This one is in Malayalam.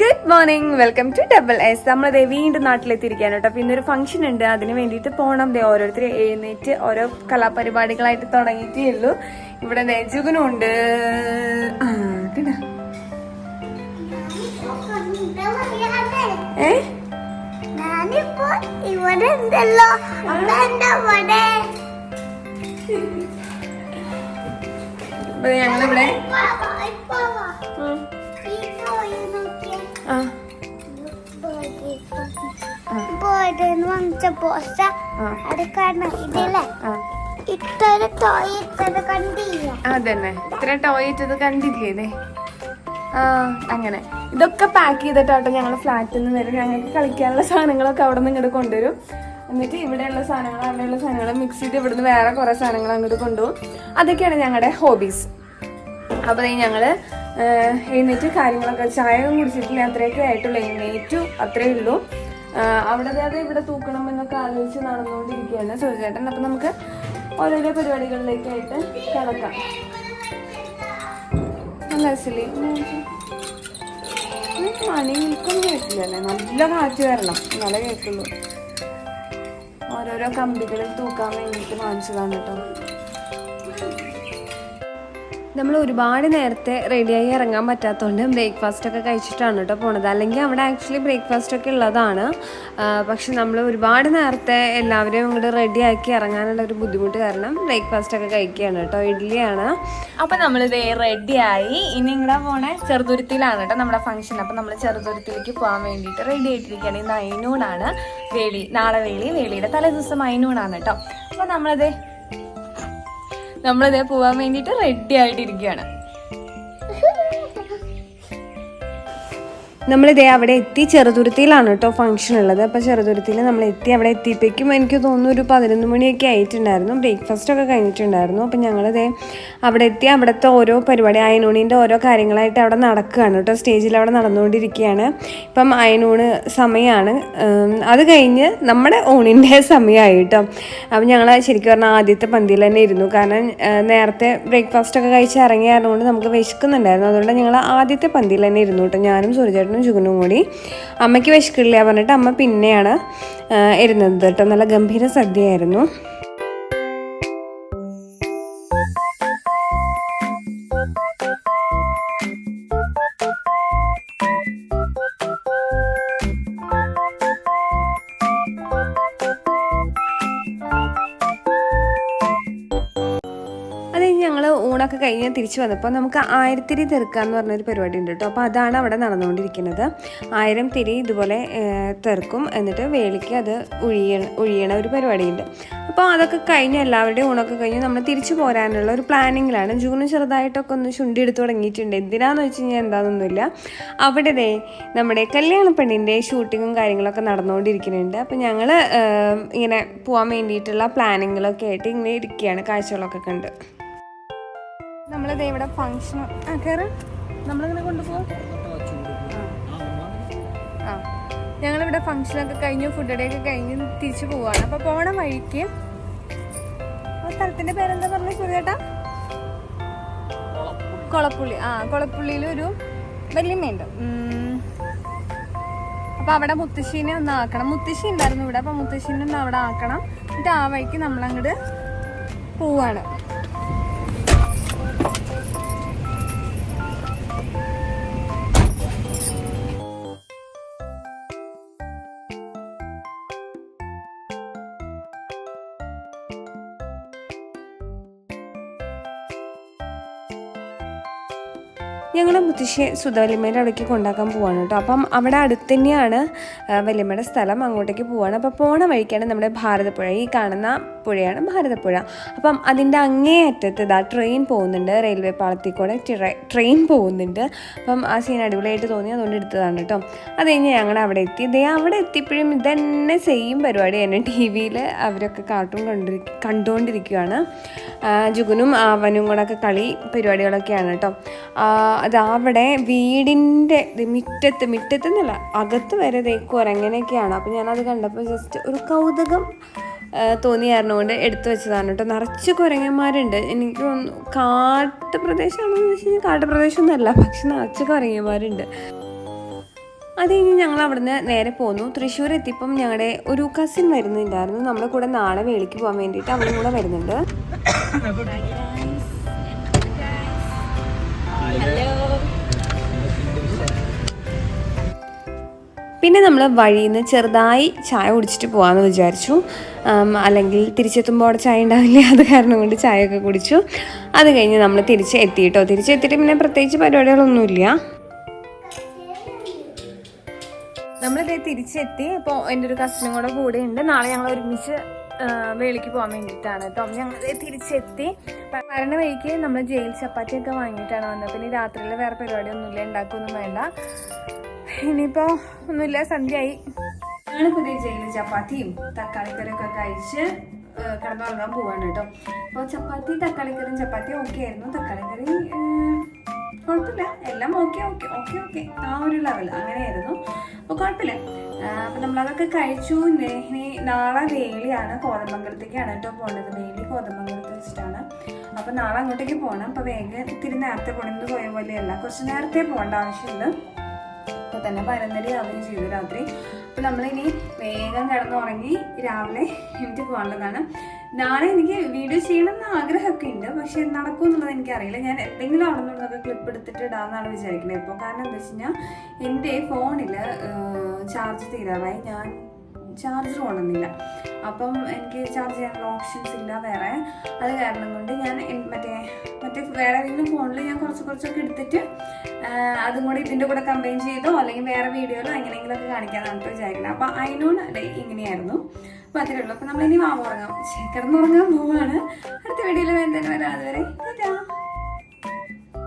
Good morning welcome to double S നമ്മളിതേ വീണ്ടും നാട്ടിലെത്തിയിരിക്കുകയാണ് കേട്ടോ. പിന്നെ ഒരു ഫംഗ്ഷൻ ഉണ്ട്. അതിന് വേണ്ടിയിട്ട് പോകണം ദേ ഓരോരുത്തർ എഴുന്നേറ്റ് ഓരോ കലാപരിപാടികളായിട്ട് തുടങ്ങിയിട്ടേ ഉള്ളൂ ഇവിടെ നെജുകനും ഉണ്ട്. ആ, ആ, അത് കാരണം ഇതില്ലേ ഇത്ര ടോയ് കണ്ടില്ല? അതന്നെ. ഇത്ര ടോയ് ഇട്ടത് കണ്ടില്ലേ ആ അങ്ങനെ. ഇതൊക്കെ പാക്ക് ചെയ്തിട്ടാട്ടോ ഞങ്ങൾ ഫ്ലാറ്റിൽ നിന്ന് വരും. ഞങ്ങൾക്ക് കളിക്കാനുള്ള സാധനങ്ങളൊക്കെ അവിടെ നിന്ന് ഇങ്ങോട്ട് കൊണ്ടുവരും. എന്നിട്ട് ഇവിടെയുള്ള സാധനങ്ങൾ അവിടെയുള്ള സാധനങ്ങൾ മിക്സ് ചെയ്ത് ഇവിടുന്ന് വേറെ കുറേ സാധനങ്ങൾ അങ്ങോട്ട് കൊണ്ടുപോകും. അതൊക്കെയാണ് ഞങ്ങളുടെ ഹോബീസ് അപ്പോൾ ഞങ്ങൾ എഴുന്നേറ്റ് കാര്യങ്ങളൊക്കെ ചായ കുടിച്ചിട്ടില്ല. അത്രയൊക്കെ ആയിട്ടുള്ളൂ. എഴുന്നേറ്റു അത്രയേ ഉള്ളൂ. അവിടെ അത് ഇവിടെ തൂക്കണം എന്നൊക്കെ ആലോചിച്ച് നടന്നുകൊണ്ടിരിക്കുകയാണ്. സൂചേട്ടൻ അപ്പം നമുക്ക് ഓരോരോ പരിപാടികളിലേക്കായിട്ട് കിടക്കാം? ഉം, മണി നിൽക്കും കേട്ടില്ലല്ലേ? നല്ല കാറ്റ് വരണം. എന്നാലേ കേൾക്കുള്ളൂ. ഓരോരോ കമ്പികളിൽ തൂക്കാൻ വേണ്ടിയിട്ട് വാങ്ങിച്ചതാണ് കേട്ടോ. നമ്മൾ ഒരുപാട് നേരത്തെ റെഡിയായി ഇറങ്ങാൻ പറ്റാത്തതുകൊണ്ട് ബ്രേക്ക്ഫാസ്റ്റ് ഒക്കെ കഴിച്ചിട്ടാണ് കേട്ടോ പോണത്. അല്ലെങ്കിൽ അവിടെ ആക്ച്വലി ബ്രേക്ക്ഫാസ്റ്റ് ഒക്കെ ഉള്ളതാണ്. പക്ഷെ നമ്മൾ ഒരുപാട് നേരത്തെ എല്ലാവരെയും ഇങ്ങോട്ട് റെഡിയാക്കി ഇറങ്ങാനുള്ള ഒരു ബുദ്ധിമുട്ട് കാരണം ബ്രേക്ക്ഫാസ്റ്റ് ഒക്കെ കഴിക്കുകയാണ് കേട്ടോ. ഇഡ്ഡലിയാണ്. അപ്പോൾ നമ്മൾ ഇതേ റെഡിയായി. ഇനി ഇങ്ങനെ പോണേ. ചെറുതുരുത്തിയിലാണ് കേട്ടോ നമ്മുടെ ഫംഗ്ഷൻ അപ്പോൾ നമ്മൾ ചെറുതുരുത്തിലേക്ക് പോകാൻ വേണ്ടിയിട്ട് റെഡി ആയിട്ടിരിക്കുകയാണ്. ഇന്ന് അയിനൂണാണ് വേളി നാളെ വേളി. വേളിയുടെ തലേ ദിവസം അയിനൂണാണ് കേട്ടോ. അപ്പോൾ നമ്മളിത് നമ്മളിതേ പോവാൻ വേണ്ടിയിട്ട് റെഡി ആയിട്ടിരിക്കുകയാണ്. നമ്മളിതേ അവിടെ എത്തി ചെറുതുരുത്തിയിലാണ് കേട്ടോ ഫംഗ്ഷൻ ഉള്ളത്. അപ്പോൾ ചെറുതുരുത്തിയിൽ നമ്മൾ എത്തി അവിടെ എത്തിയപ്പോഴേക്കും എനിക്ക് തോന്നുന്നു ഒരു പതിനൊന്ന് മണിയൊക്കെ ആയിട്ടുണ്ടായിരുന്നു. ബ്രേക്ക്ഫാസ്റ്റ് ഒക്കെ കഴിഞ്ഞിട്ടുണ്ടായിരുന്നു. അപ്പോൾ ഞങ്ങളിതേ അവിടെ എത്തി. അവിടുത്തെ ഓരോ പരിപാടി അയനൂണിന്റെ ഓരോ കാര്യങ്ങളായിട്ട് അവിടെ നടക്കുകയാണ് കേട്ടോ. സ്റ്റേജിൽ അവിടെ നടന്നുകൊണ്ടിരിക്കുകയാണ്. ഇപ്പം അയനൂണ് സമയമാണ് അത് കഴിഞ്ഞ് നമ്മുടെ ഊണിന്റെ സമയമായി കേട്ടോ. അപ്പം ഞങ്ങൾ ശരിക്കും പറഞ്ഞാൽ ആദ്യത്തെ പന്തിയിൽ തന്നെ ഇരുന്നു. കാരണം നേരത്തെ ബ്രേക്ക്ഫാസ്റ്റ് ഒക്കെ കഴിച്ച് ഇറങ്ങിയായിരുന്നുകൊണ്ട് നമുക്ക് വിശക്കുന്നുണ്ടായിരുന്നു. അതുകൊണ്ട് ഞങ്ങൾ ആദ്യത്തെ പന്തിയിൽ തന്നെ ഇരുന്നു കേട്ടോ. ഞാനും സൂര്യചേട്ടനും ചുകനും കൂടി അമ്മയ്ക്ക് വിശക്കില്ല പറഞ്ഞിട്ട് അമ്മ പിന്നെയാണ് ഇരുന്നത് കേട്ടോ. നല്ല ഗംഭീര സദ്യയായിരുന്നു. ഊണൊക്കെ കഴിഞ്ഞ് തിരിച്ചു വന്നപ്പോൾ നമുക്ക് ആയിരത്തിരി തെറുക്കുക എന്ന് പറഞ്ഞൊരു പരിപാടി ഉണ്ട് കേട്ടോ. അപ്പോൾ അതാണ് അവിടെ നടന്നുകൊണ്ടിരിക്കുന്നത്. ആയിരം തിരി ഇതുപോലെ തീർക്കും എന്നിട്ട് വേളിക്ക് അത് ഒഴിയ ഒഴിയണ ഒരു പരിപാടിയുണ്ട്. അപ്പോൾ അതൊക്കെ കഴിഞ്ഞ് എല്ലാവരുടെയും ഊണൊക്കെ കഴിഞ്ഞ് നമ്മൾ തിരിച്ചു പോരാനുള്ള ഒരു പ്ലാനിങ്ങിലാണ്. ജൂണ് ചെറുതായിട്ടൊക്കെ ഒന്ന് ചുണ്ടി എടുത്ത് തുടങ്ങിയിട്ടുണ്ട്. എന്തിനാന്ന് വെച്ച് കഴിഞ്ഞാൽ എന്താണെന്നൊന്നുമില്ല അവിടെ നമ്മുടെ കല്യാണ പെണ്ണിന്റെ ഷൂട്ടിങ്ങും കാര്യങ്ങളൊക്കെ നടന്നുകൊണ്ടിരിക്കുന്നുണ്ട്. അപ്പോൾ ഞങ്ങൾ ഇങ്ങനെ പോകാൻ വേണ്ടിയിട്ടുള്ള പ്ലാനിങ്ങുകളൊക്കെ ആയിട്ട് ഇങ്ങനെ ഇരിക്കുകയാണ്. കാഴ്ചകളൊക്കെ കണ്ട്. നമ്മളിത് ഇവിടെ ഫംഗ്ഷൻ ആ കയറ് നമ്മളിങ്ങനെ കൊണ്ടുപോകും ആ. ഞങ്ങളിവിടെ ഫംഗ്ഷനൊക്കെ കഴിഞ്ഞു ഫുഡ് ഡേ ഒക്കെ കഴിഞ്ഞ് തിരിച്ചു പോവാണ്. അപ്പോൾ പോണ വഴിക്ക് ആ സ്ഥലത്തിന്റെ പേരെന്താ പറഞ്ഞു സുരേട്ടാ കൊളപ്പുള്ളി. ആ കൊളപ്പുള്ളിയിൽ ഒരു വല്യമ്മയുണ്ട്. അപ്പോൾ അപ്പൊ അവിടെ മുത്തശ്ശീനെ ഒന്ന് ആക്കണം. മുത്തശ്ശി ഉണ്ടായിരുന്നു ഇവിടെ. അപ്പൊ മുത്തശ്ശീനെ ഒന്ന് അവിടെ ആക്കണം. എന്നിട്ട് ആ വഴിക്ക് നമ്മൾ അങ്ങോട്ട് പോവാണ്. ഞങ്ങൾ മുത്തശ്ശി സുധവല്യമ്മേന്റെ അവിടേക്ക് കൊണ്ടാക്കാൻ പോവാണ് കേട്ടോ. അപ്പം അവിടെ അടുത്ത് തന്നെയാണ് വല്യമ്മയുടെ സ്ഥലം അങ്ങോട്ടേക്ക് പോവാണ്. അപ്പോൾ പോണ വഴിക്കാണ് നമ്മുടെ ഭാരതപ്പുഴ. ഈ കാണുന്ന പുഴയാണ് ഭാരതപ്പുഴ. അപ്പം അതിന്റെ അങ്ങേ അറ്റത്ത് ഇതാ ട്രെയിൻ പോകുന്നുണ്ട്. റെയിൽവേ പാളത്തിൽ കൂടെ ട്രെയിൻ പോകുന്നുണ്ട്. അപ്പം ആ സീൻ അടിപൊളിയായിട്ട് തോന്നി. അതുകൊണ്ട് എടുത്തതാണ് കേട്ടോ. അത് കഴിഞ്ഞ് ഞങ്ങൾ അവിടെ എത്തി. ഇതേ അവിടെ എത്തിയപ്പോഴും ഇതന്നെ സെയിം പരിപാടി തന്നെ. ടി വിയിൽ അവരൊക്കെ കാർട്ടൂൺ കണ്ടിരി കണ്ടുകൊണ്ടിരിക്കുകയാണ് ജുഗുനും അവനും കൂടെ ഒക്കെ കളി പരിപാടികളൊക്കെയാണ് കേട്ടോ. അതവിടെ വീടിന്റെ മുറ്റത്ത് മുറ്റത്ത് എന്നല്ല അകത്ത് വരെ അപ്പം അപ്പോൾ ഞാനത് കണ്ടപ്പോൾ ജസ്റ്റ് ഒരു കൗതുകം. ആ, തോന്നി കാരണം കൊണ്ട് എടുത്തു വെച്ചതാണ് കേട്ടോ. നിറച്ച് കുരങ്ങന്മാരുണ്ട്. എനിക്ക് തോന്നുന്നു കാട്ടുപ്രദേശമാണോ എന്ന് വെച്ച് കഴിഞ്ഞാൽ കാട്ടുപ്രദേശമൊന്നുമല്ല പക്ഷെ നിറച്ച് കുരങ്ങന്മാരുണ്ട്. അത് കഴിഞ്ഞ് ഞങ്ങൾ അവിടുന്ന് നേരെ പോന്നു. തൃശ്ശൂർ എത്തിയപ്പം ഞങ്ങളുടെ ഒരു കസിൻ വരുന്നുണ്ടായിരുന്നു. നമ്മുടെ കൂടെ നാളെ വേളിക്ക് പോകാൻ വേണ്ടിയിട്ട് അവനും കൂടെ വരുന്നുണ്ട്. പിന്നെ നമ്മൾ വഴിയിൽ നിന്ന് ചെറുതായി ചായ കുടിച്ചിട്ട് പോകാമെന്ന് വിചാരിച്ചു. അല്ലെങ്കിൽ തിരിച്ചെത്തുമ്പോൾ അവിടെ ചായ ഉണ്ടാവില്ല. അത് കാരണം കൊണ്ട് ചായയൊക്കെ കുടിച്ചു. അത് കഴിഞ്ഞ് നമ്മൾ തിരിച്ച് എത്തിയിട്ടോ. തിരിച്ചെത്തിയിട്ട് പിന്നെ പ്രത്യേകിച്ച് പരിപാടികളൊന്നുമില്ല. നമ്മളിതേ തിരിച്ചെത്തി. അപ്പോൾ എന്റെ ഒരു കസിനും കൂടെ കൂടെ ഉണ്ട്. നാളെ ഞങ്ങൾ ഒരുമിച്ച് വേളിക്ക് പോകാൻ വേണ്ടിയിട്ടാണ് കേട്ടോ. ഞങ്ങൾ തിരിച്ചെത്തി. വരണ വഴിക്ക് നമ്മൾ ജയിൽ ചപ്പാത്തിയൊക്കെ വാങ്ങിയിട്ടാണ് വന്നത്. പിന്നെ രാത്രിയിൽ വേറെ പരിപാടിയൊന്നുമില്ല. ഉണ്ടാക്കുകയൊന്നും വേണ്ട. ഇനിയിപ്പോൾ ഒന്നുമില്ല സന്ധ്യയായി. ഞങ്ങൾ പുതിയ ജയിൽ ചപ്പാത്തിയും തക്കാളിക്കറിയൊക്കെ കഴിച്ച് കിടന്നുറങ്ങാൻ പോവാണ് കേട്ടോ. അപ്പോൾ ചപ്പാത്തി തക്കാളിക്കറിയും ചപ്പാത്തി ഓക്കെ ആയിരുന്നു. തക്കാളിക്കറി കുഴപ്പമില്ല. എല്ലാം ഓക്കെ ഓക്കെ ഓക്കെ ഓക്കെ ആ ഒരു ലെവൽ അങ്ങനെയായിരുന്നു. അപ്പോൾ കുഴപ്പമില്ല. അപ്പം നമ്മളതൊക്കെ കഴിച്ചു. ഇനി നാളെ വേലിയാണ് കോതമംഗലത്തേക്കാണ് കേട്ടോ പോകേണ്ടത് വേലി കോതമംഗലത്ത് വെച്ചിട്ടാണ്. അപ്പം നാളെ അങ്ങോട്ടേക്ക് പോകണം അപ്പോൾ വേഗം ഇത്തിരി നേരത്തെ പോകണമെന്ന് പോയ പോലെയല്ല. കുറച്ച് നേരത്തെ പോകേണ്ട ആവശ്യമുണ്ട്. തന്നെ പതിനൊന്നര ആവുകയും ചെയ്തു രാത്രി. അപ്പോൾ നമ്മളിനി വേഗം കിടന്നുറങ്ങി രാവിലെ എനിക്ക് പോകേണ്ടതാണ് നാളെ എനിക്ക് വീഡിയോ ചെയ്യണം എന്ന് ആഗ്രഹമൊക്കെ ഉണ്ട് പക്ഷെ നടക്കുമെന്നുള്ളത് എനിക്കറിയില്ല. ഞാൻ എന്തെങ്കിലും അവിടെ നിന്നൊക്കെ ക്ലിപ്പ് എടുത്തിട്ട് ഇടാമെന്നാണ് വിചാരിക്കുന്നത്. ഇപ്പോൾ കാരണം എന്താ വെച്ച് കഴിഞ്ഞാൽ എന്റെ ഫോണിൽ ചാർജ് തീരാറായി. ഞാൻ ചാർജർ കൊണ്ടുവന്നില്ല അപ്പം എനിക്ക് ചാർജ് ചെയ്യാനുള്ള ഓപ്ഷൻസ് ഇല്ല വേറെ. അത് കാരണം കൊണ്ട് ഞാൻ മറ്റേ മറ്റേ വേറെ ഏതെങ്കിലും ഫോണിൽ ഞാൻ കുറച്ച് കുറച്ചൊക്കെ എടുത്തിട്ട് അതും കൂടി ഇതിന്റെ കൂടെ കമ്പൈൻ ചെയ്തോ അല്ലെങ്കിൽ വേറെ വീഡിയോയിലോ എങ്ങനെയെങ്കിലുമൊക്കെ കാണിക്കാനാണ് വിചാരിക്കുന്നത് അപ്പം അതിനോട് ഇങ്ങനെയായിരുന്നു. അപ്പോൾ അത്രേ ഉള്ളൂ. അപ്പോൾ നമ്മളിനി വാ ഉറങ്ങാം. കിടന്നുറങ്ങാൻ പോവാണ്. അടുത്ത വീഡിയോയിൽ വേണ്ടത് വരാതെ വരെ.